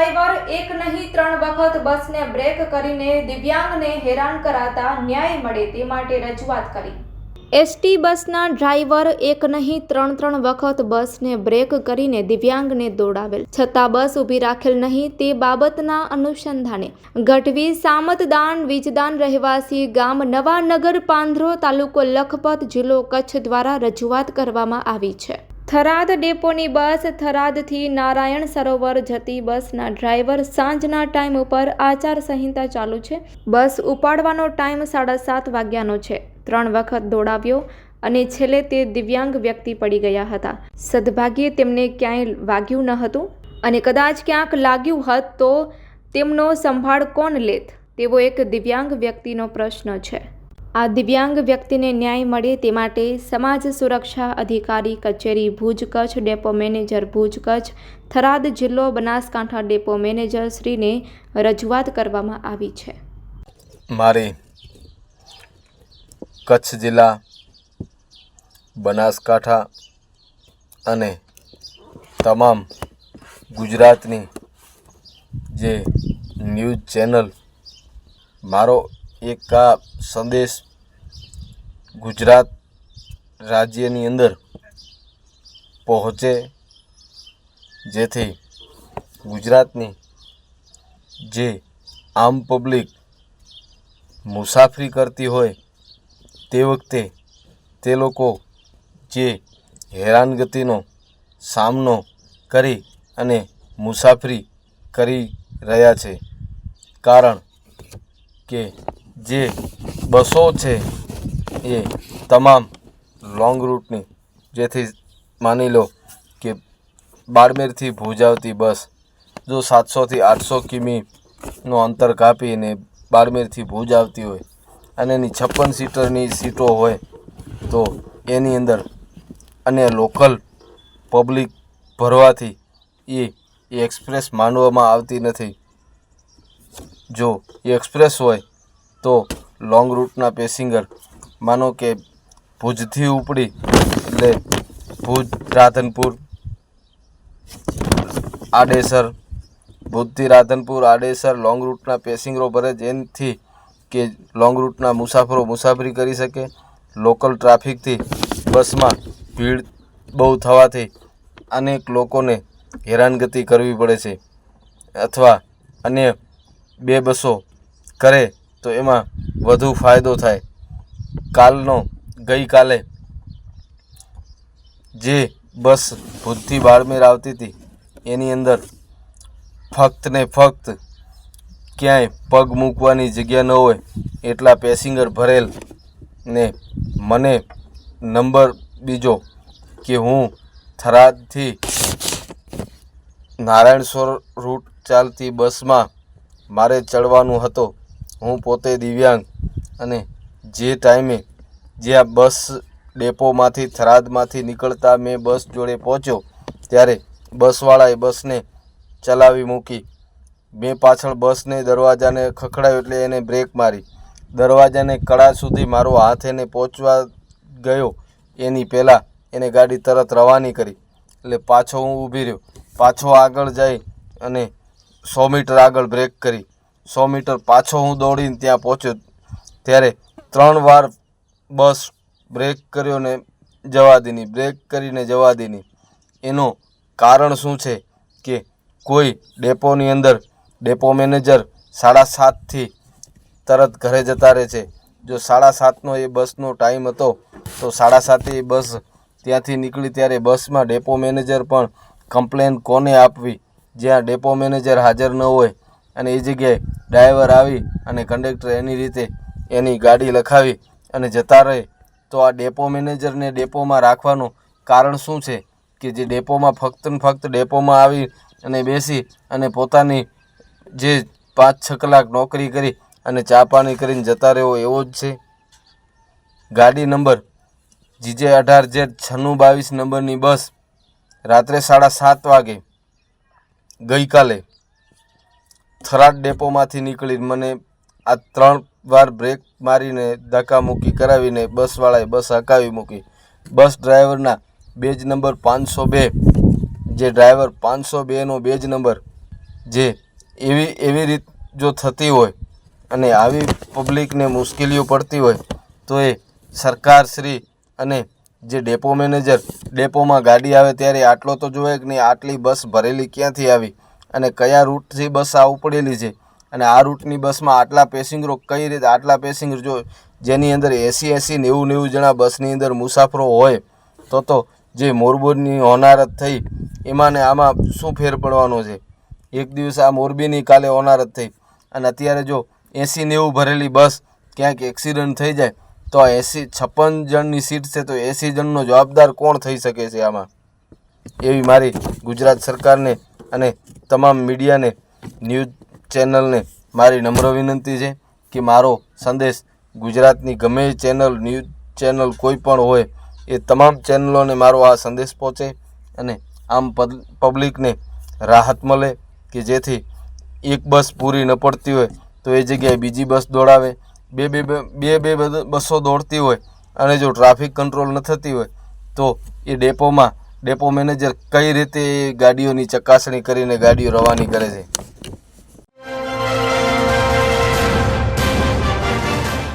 Driver એક નહીં, ત્રણ વખત બસને બ્રેક કરીને દિવ્યાંગને હેરાન કરાતા ન્યાય મળે તે માટે રજૂઆત કરી. એસટી બસના ડ્રાઈવર એક નહીં, ત્રણ ત્રણ વખત બસને બ્રેક કરીને દિવ્યાંગને દોડાવેલ. છતાં બસ ઊભી રાખેલ નહીં તે બાબતના અનુસંધાને. ગઢવી સામતદાન વીજદાન રહેવાસી ગામ નવાનગર પાંધરો તાલુકો લખપત જિલ્લો કચ્છ દ્વારા રજૂઆત કરવામાં આવી છે. થરાદ ડેપોની બસ થરાદથી નારાયણ સરોવર જતી બસના ડ્રાઈવર સાંજના ટાઈમ ઉપર આચાર સંહિતા ચાલુ છે. બસ ઉપાડવાનો ટાઈમ સાડા સાત વાગ્યાનો છે. ત્રણ વખત દોડાવ્યો અને છેલ્લે તે દિવ્યાંગ વ્યક્તિ પડી ગયા હતા. સદભાગ્યે તેમને ક્યાંય વાગ્યું ન હતું અને કદાચ ક્યાંક લાગ્યું હોત તો તેમનો સંભાળ કોણ લેત? તેવો એક દિવ્યાંગ વ્યક્તિનો પ્રશ્ન છે. આ દિવ્યાંગ વ્યક્તિને ન્યાય મળે તે માટે સમાજ સુરક્ષા અધિકારી કચેરી ભુજ કચ્છ ડેપો મેનેજર ભુજ કચ્છ થરાદ જિલ્લો બનાસકાંઠા ડેપો મેનેજર શ્રીને રજૂઆત કરવામાં આવી છે. મારી કચ્છ જિલ્લા, બનાસકાંઠા અને તમામ ગુજરાતની જે ન્યૂઝ ચેનલ, મારો એક આ સંદેશ ગુજરાત રાજ્યની અંદર પહોંચે, જેથી ગુજરાતની જે આમ પબ્લિક મુસાફરી કરતી હોય તે વખતે તે લોકો જે હેરાનગતિનો સામનો કરી અને મુસાફરી કરી રહ્યા છે. કારણ કે જે બસો છે એ તમામ લોંગ રૂટની જેથી માની લો કે બાડમેરથી ભુજ આવતી બસ જો સાતસોથી આઠસો કિમીનું અંતર કાપીને બાડમેરથી ભુજ આવતી હોય અને એની છપ્પન સીટરની સીટો હોય તો એની અંદર અને લોકલ પબ્લિક ભરવાથી એ એ એક્સપ્રેસ માનવામાં આવતી નથી. જો એ એક્સપ્રેસ હોય તો લોંગ રૂટના પેસેન્જર માનો કે ભુજથી ઉપડી એટલે ભુજ, રાધનપુર, આડેસર, ભુજથી રાધનપુર, આડેસર લોંગ રૂટના પેસેન્જરો ભરે જેનથી કે લોંગ રૂટના મુસાફરો મુસાફરી કરી શકે. લોકલ ટ્રાફિકથી બસમાં ભીડ બહુ થવાથી અનેક લોકોને હેરાનગતિ કરવી પડે છે. અથવા અન્ય બે બસો કરે તો એમાં વધુ ફાયદો થાય. કાલનો, ગઈકાલે જે બસ ભુજથી બાળમેર આવતી હતી, એની અંદર ફક્ત ને ફક્ત ક્યાંય પગ મૂકવાની જગ્યા ન હોય એટલા પેસેન્જર ભરેલ ને મને નંબર બીજો કે હું થરાદથી નારાયણસોર રૂટ ચાલતી બસમાં મારે ચડવાનું હતો. હું પોતે દિવ્યાંગ અને જે ટાઈમે જે આ બસ ડેપોમાંથી, થરાદમાંથી નીકળતા મેં બસ જોડે પહોંચ્યો, ત્યારે બસવાળાએ બસને ચલાવી મૂકી. મેં પાછળ બસને દરવાજાને ખખડાયો એટલે એને બ્રેક મારી. દરવાજાને કડા સુધી મારો હાથ એને પહોંચવા ગયો. એની પહેલાં એને ગાડી તરત રવાની કરી. એટલે પાછો હું ઊભી રહ્યો. પાછો આગળ જઈ અને સો મીટર આગળ બ્રેક કરી. સો મીટર પાછો હું દોડીને ત્યાં પહોંચ્યો. ત્યારે ત્રણ વાર બસ બ્રેક કર્યો ને જવા દીની, બ્રેક કરીને જવા દીની. એનું કારણ શું છે કે કોઈ ડેપોની અંદર ડેપો મેનેજર સાડા સાતથી તરત ઘરે જતા રહે છે. જો સાડા સાતનો એ બસનો ટાઈમ હતો, તો સાડા સાતે એ બસ ત્યાંથી નીકળી ત્યારે બસમાં ડેપો મેનેજર પણ કમ્પ્લેન કોને આપવી? જ્યાં ડેપો મેનેજર હાજર ન હોય અને એ જગ્યાએ ડ્રાઈવર આવી અને કંડક્ટર એની રીતે એની ગાડી લખાવી અને જતા રહે. તો આ ડેપો મેનેજરને ડેપોમાં રાખવાનું કારણ શું છે? કે જે ડેપોમાં ફક્ત ને ફક્ત ડેપોમાં આવી અને બેસી અને પોતાની જે પાંચ છ કલાક નોકરી કરી અને ચા પાણી કરીને જતા રહેવો એવો જ છે? ગાડી નંબર જીજે અઢાર જેટ છન્નું બાવીસ નંબરની બસ રાત્રે સાડા સાત વાગે ગઈકાલે થરાદ ડેપોમાંથી નીકળી મને આ ત્રણ વાર બ્રેક મારીને ધક્કામુક્કી કરાવીને બસવાળાએ બસ હકાવી મૂકી. બસ ડ્રાઈવરના બેજ નંબર પાંચસો બે. જે ડ્રાઈવર પાંચસો બેનો બેજ નંબર જે એવી એવી રીત જો થતી હોય અને આવી પબ્લિકને મુશ્કેલીઓ પડતી હોય, તો એ સરકારશ્રી અને જે ડેપો મેનેજર ડેપોમાં ગાડી આવે ત્યારે આટલો તો જોવે કે નહીં, આટલી બસ ભરેલી ક્યાંથી આવી? અને કયા રૂટથી બસ આ ઉપડેલી છે? અને આ રૂટની બસમાં આટલા પેસેન્જરો કઈ રીતે, આટલા પેસેન્જર જો જેની અંદર એસી, એંસી નેવું નેવું જણા બસની અંદર મુસાફરો હોય, તો તો જે મોરબીની હોનારત થઈ, એમાં ને આમાં શું ફેર પડવાનો છે? એક દિવસ આ મોરબીની કાલે હોનારત થઈ. અને અત્યારે જો એંસી નેવું ભરેલી બસ ક્યાંક એક્સિડન્ટ થઈ જાય, તો આ એંસી છપ્પન જણની સીટ છે, તો એંસી જણનો જવાબદાર કોણ થઈ શકે છે આમાં? એવી મારી ગુજરાત સરકારને અને તમામ મીડિયાને, ન્યૂઝ ચેનલને મારી નમ્ર વિનંતી છે કે મારો સંદેશ ગુજરાતની ગમે ચેનલ, ન્યૂઝ ચેનલ કોઈ પણ હોય, એ તમામ ચેનલોને મારો આ સંદેશ પહોંચે અને આમ પબ્લિકને રાહત મળે કે જેથી એક બસ પૂરી ન પડતી હોય, તો એ જગ્યાએ બીજી બસ દોડાવે. બે બે બે બે બસો દોડતી હોય અને જો ટ્રાફિક કંટ્રોલ ન થતી હોય, તો એ ડેપોમાં ડેપો મેનેજર કઈ રીતે ગાડીઓની ચકાસણી કરીને ગાડીઓ રવાની કરે છે?